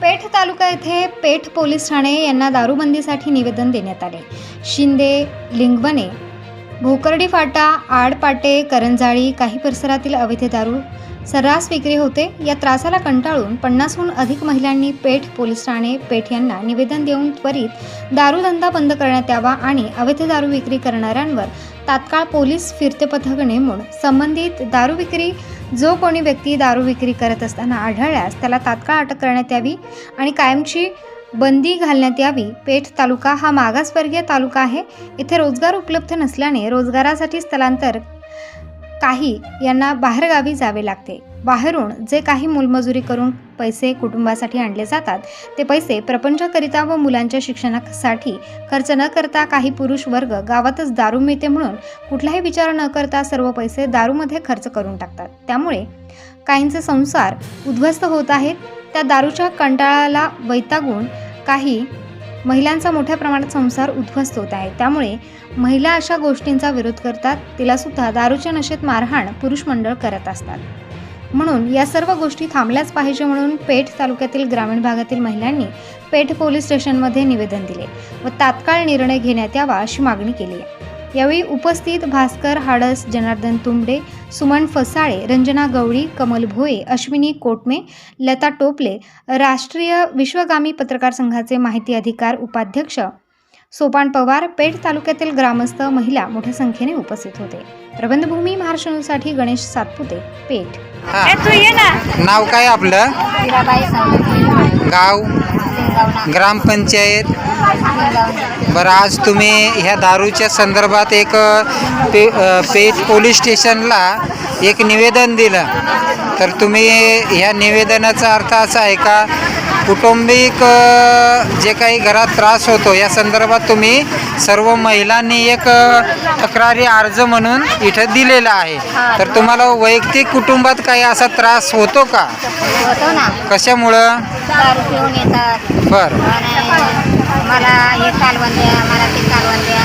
पेठ तालुका येथे पेठ पोलीस ठाणे यांना दारूबंदीसाठी निवेदन देण्यात आले. शिंदे लिंगवणे भोकर्डी फाटा आडपाटे करंजाळी काही परिसरातील अवैध दारू सर्रास विक्री होते. या त्रासाला कंटाळून पन्नासहून अधिक महिलांनी पेठ पोलीस ठाणे पेठ यांना निवेदन देऊन त्वरित दारूधंदा बंद करण्यात यावा आणि अवैध दारू विक्री करणाऱ्यांवर तात्काळ पोलीस फिरते पथक नेमून संबंधित दारू विक्री जो कोणी व्यक्ती दारू विक्री करत असताना आढळल्यास त्याला तात्काळ अटक करण्यात यावी आणि कायमची बंदी घालण्यात यावी. पेठ तालुका हा मागासवर्गीय तालुका आहे. इथे रोजगार उपलब्ध नसल्याने रोजगारासाठी स्थलांतर काही यांना बाहेरगावी जावे लागते. बाहेरून जे काही मोलमजुरी करून पैसे कुटुंबासाठी आणले जातात. ते पैसे प्रपंचाकरिता व मुलांच्या शिक्षणासाठी खर्च न करता काही पुरुष वर्ग गावातच दारू मिळते म्हणून कुठलाही विचार न करता सर्व पैसे दारूमध्ये खर्च करून टाकतात. त्यामुळे काहींचे संसार उद्ध्वस्त होत आहेत. त्या दारूच्या कंटाळाला वैतागून काही महिलांचा मोठ्या प्रमाणात संसार उद्ध्वस्त होत आहे. त्यामुळे महिला अशा गोष्टींचा विरोध करतात. तिलासुद्धा दारूच्या नशेत मारहाण पुरुष मंडळ करत असतात. म्हणून या सर्व गोष्टी थांबल्याच पाहिजे म्हणून पेठ तालुक्यातील ग्रामीण भागातील महिलांनी पेठ पोलीस स्टेशनमध्ये निवेदन दिले व तात्काळ निर्णय घेण्यात यावा अशी मागणी केली आहे. यावेळी उपस्थित भास्कर हाडस जनार्दन तुंबडे सुमन फसाळे रंजना गवळी कमल भोये अश्विनी कोटमे लता टोपले राष्ट्रीय विश्वगामी पत्रकार संघाचे माहिती अधिकार उपाध्यक्ष सोपान पवार पेठ तालुक्यातील ग्रामस्थ महिला मोठ्या संख्येने उपस्थित होते. प्रबंधभूमी महाराष्ट्र न्यूजसाठी गणेश सातपुते पेठ. हा. नाव काय आपलं? गाव? ग्रामपंचायत? बरं आज तुम्ही ह्या दारूच्या संदर्भात एक पे पेठ पोलीस स्टेशनला एक निवेदन दिलं. तर तुम्ही ह्या निवेदनाचा अर्थ असा आहे का कुटुंबिक जे काही घरात त्रास होतो या संदर्भात तुम्ही सर्व महिलांनी एक तक्रारी अर्ज म्हणून इथं दिलेला आहे. तर तुम्हाला वैयक्तिक कुटुंबात काही असा त्रास होतो का? होतो ना. कशामुळं? दारू पिऊन येतात. बरं. आणि मला हे कालवण द्या मला ते कालवण द्या.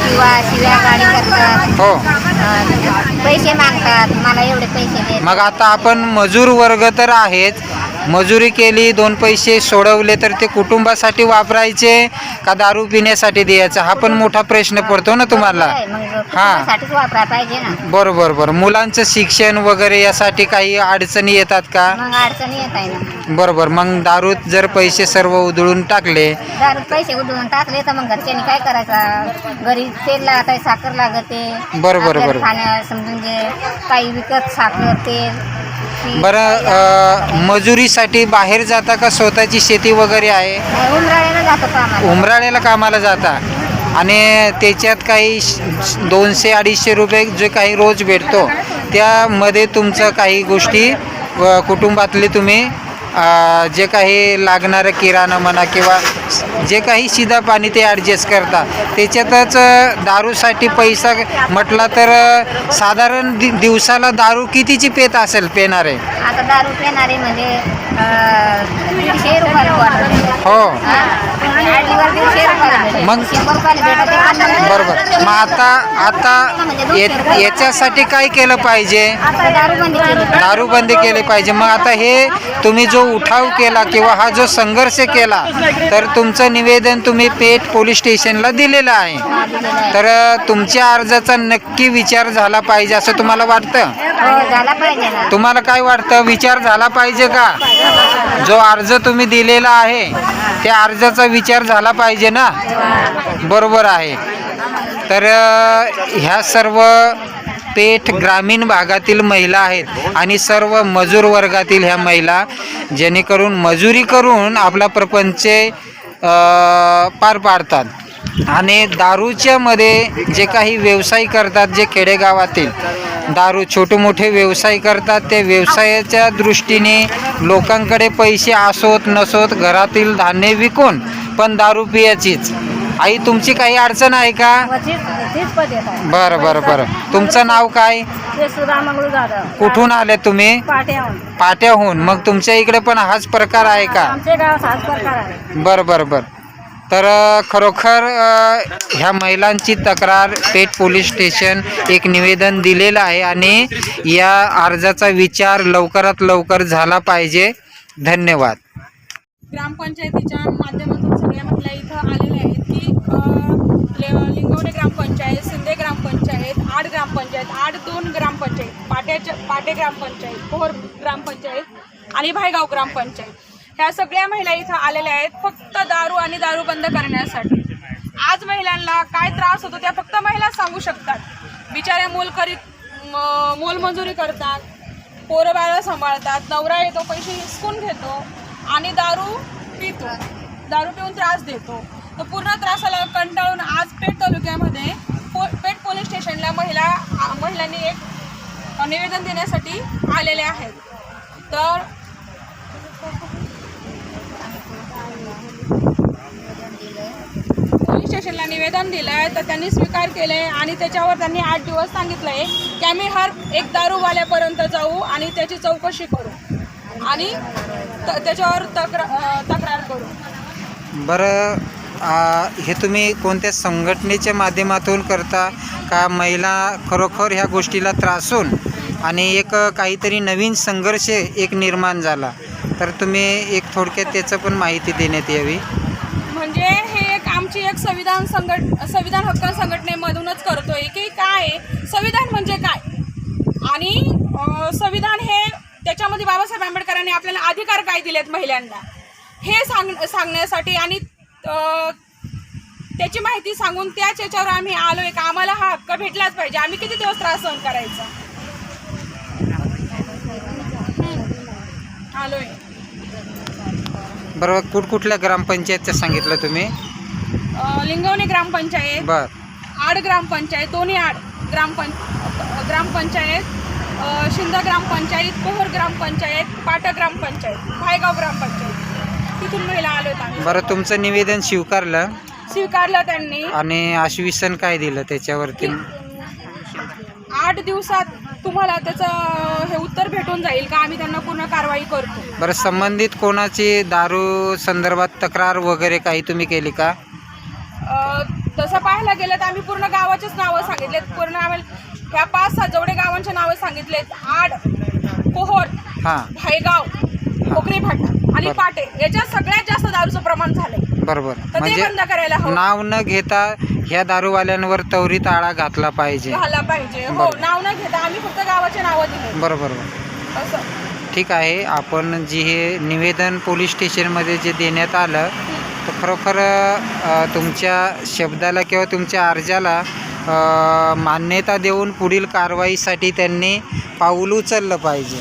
किंवा शिव्या गाडी करतात. हो. अं, पैसे मागतात. मला एवढे पैसे मग आता आपण मजूर वर्ग तर आहेत मजुरी केली दोन पैसे सोडवले तर ते कुटुंबासाठी वापरायचे का दारू पिण्यासाठी द्यायचा? हा पण मोठा प्रश्न पडतो ना तुम्हाला. वापरा पाहिजे ना. बरोबर बरं मुलांचं शिक्षण वगैरे यासाठी काही अडचणी येतात का? मग अडचणी येत आहे ना. बरोबर. मग दारूत जर पैसे सर्व उधळून टाकले. दारू पैसे उडवून टाकले तर मग घरच्यांनी काय करायचं? घरी तेल लागत साखर लागते. आपल्याला. खाण्या समजून जे काही विकत साखर तेल. बरं अं, मजुरीसाठी बाहेर जाता का? स्वतःची शेती वगैरे आहे? उमराळ्याला जातो कामाला. उमराळ्याला कामाला जाता. आणि त्याच्यात काही श- दोनशे अडीचशे रुपये जे काही रोज भेटतो त्यामध्ये तुमचं काही गोष्टी व कुटुंबातले तुम्ही जे काही लागणारं किराणा म्हणा किंवा जे काही शिदा पाणी ते ॲडजस्ट करता त्याच्यातच दारूसाठी पैसा म्हटला तर साधारण दि दिवसाला दारू कितीची पेत असेल पेणारे? आता दारू पिणारे म्हणजे दीडशे हो. मग? बरोबर. मग आता आता या- याच्यासाठी काय केलं पाहिजे? आता दारू बंदी केली पाहिजे. मग आता हे तुम्ही जो उठाव केला किंवा हा जो संघर्ष केला तर तुमचं निवेदन तुम्ही पेठ पोलीस स्टेशनला दिलेलं आहे. दिलेलं आहे. तर अ, तुमच्या अर्जाचा नक्की विचार झाला पाहिजे असं तुम्हाला वाटतं? हो झाला पाहिजे ना. तुम्हाला काय वाटतं? विचार झाला पाहिजे का? जो अर्ज तुम्ही दिलेला आहे त्या अर्जाचा विचार झाला पाहिजे ना? बरोबर आहे. तर ह्या सर्व पेठ ग्रामीण भागातील महिला आहेत आणि सर्व मजूर वर्गातील ह्या महिला जेणेकरून मजुरी करून आपला प्रपंच पार पाडतात. आणि दारूच्यामध्ये जे काही व्यवसाय करतात जे खेडेगावातील दारू छोटे मोठे व्यवसाय करतात ते व्यवसायाच्या दृष्टीने लोकांकडे पैसे असोत नसोत घरातील धान्य विकून पण दारू पियाचीच. आई तुमची काही अडचण आहे का? बरं बरं बरं. तुमचं नाव काय? कुठून आले तुम्ही? पाट्याहून. मग तुमच्या इकडे पण हाच प्रकार आहे का? आमच्या गावात हाच प्रकार आहे. बरं बरं बरं. तर खरोखर ह्या महिलांची तक्रार पेठ पोलीस स्टेशन एक निवेदन दिलेलं आहे आणि या अर्जाचा विचार लवकरात लवकर झाला पाहिजे. धन्यवाद. ग्रामपंचायतीच्या माध्यमातून सगळ्या महिला इथं आलेल्या आहेत की लिंगवडे ग्रामपंचायत शिंदे ग्रामपंचायत आड ग्रामपंचायत आड दोन ग्रामपंचायत पाट्याच्या पाटे ग्रामपंचायत भोर ग्रामपंचायत आणि भायगाव ग्रामपंचायत. ह्या सगळ्या महिला इथं आलेल्या आहेत फक्त दारू आणि दारू बंद करण्यासाठी. आज महिलांना काय त्रास होतो त्या फक्त महिला सांगू शकतात. बिचाऱ्या मोल करीत मोलमजुरी करतात पोरं बाळं सांभाळतात नवरा येतो पैसे हिसकून घेतो आणि दारू पितो. दारू पिऊन त्रास देतो. तर पूर्ण त्रासाला कंटाळून आज पेठ तालुक्यामध्ये पो पेठ पोलीस स्टेशनला महिला महिलांनी एक निवेदन देण्यासाठी आलेले आहेत. तर पोलीस स्टेशनला निवेदन दिलं आहे तर त्यांनी स्वीकार केले आणि त्याच्यावर त्यांनी आठ दिवस सांगितलं आहे की आम्ही हर एक दारूवाल्यापर्यंत जाऊ आणि त्याची चौकशी करू. आणि त- त्याच्यावर तक्रार तक्रार करू. बरं हे तुम्ही कोणत्या संघटनेच्या माध्यमातून करता? का महिला खरोखर ह्या गोष्टीला त्रासून? आणि एक काहीतरी नवीन संघर्ष एक निर्माण झाला. तर तुम्ही एक थोडक्यात त्याचं पण माहिती देण्यात यावी. म्हणजे हे एक आमची एक संविधान संघट संविधान हक्क संघटनेमधूनच करतोय की काय? संविधान म्हणजे काय? आणि संविधान हे त्याच्यामध्ये बाबासाहेब आंबेडकरांनी आपल्याला अधिकार काय दिलेत महिलांना? हे सांग सांगण्यासाठी आणि त्याची माहिती सांगून त्याच याच्यावर आम्ही आलोय का? आम्हाला हा हक्क भेटलाच पाहिजे. आम्ही किती दिवस त्रास सहन करायचा? हम्म. आलोय. बरोबर. कुठकुठल्या ग्रामपंचायतचं सांगितलं तुम्ही? लिंगवणे ग्रामपंचायत बर. आड ग्रामपंचायत दोन्ही आड ग्रामपं ग्रामपंचायत अ, शिंद ग्रामपंचायत पोहर ग्रामपंचायत पाटा ग्रामपंचायत भायगाव ग्रामपंचायत. तिथून महिला आलो बरं तुमचं निवेदन स्वीकारलं? स्वीकारलं त्यांनी. आणि आश्वासन काय दिलं त्याच्यावरती? आठ दिवसात तुम्हाला त्याचं हे उत्तर भेटून जाईल का? आम्ही त्यांना पूर्ण कारवाई करतो. बरं संबंधित कोणाची दारू संदर्भात तक्रार वगैरे काही तुम्ही केली का? अ, तसं पाहायला गेलं तर आम्ही पूर्ण गावाचेच नावं सांगितलेत. पूर्ण आम्हाला ह्या पाच सहा जेवढे गावांचे नावं सांगितलेत. आड पोहोर हां. भायगाव कोकणी फाटा आणि. पाटे याच्यात सगळ्यात जास्त दारूचं प्रमाण झालंय. बरोबर. तर ते म्हणजे बंद करायला हवं. नाव न घेता ह्या दारूवाल्यांवर त्वरित आळा घातला पाहिजे. पाहिजे. हो बरं. नाव न घेता आम्ही फक्त गावाचे नावं दिले बरोबर बरोबर. असं. ठीक आहे आपण जे हे निवेदन पोलीस स्टेशनमध्ये जे देण्यात आलं तर खरोखर अ, तुमच्या शब्दाला किंवा तुमच्या अर्जाला अ, मान्यता देऊन पुढील कारवाईसाठी त्यांनी पाऊल उचललं पाहिजे.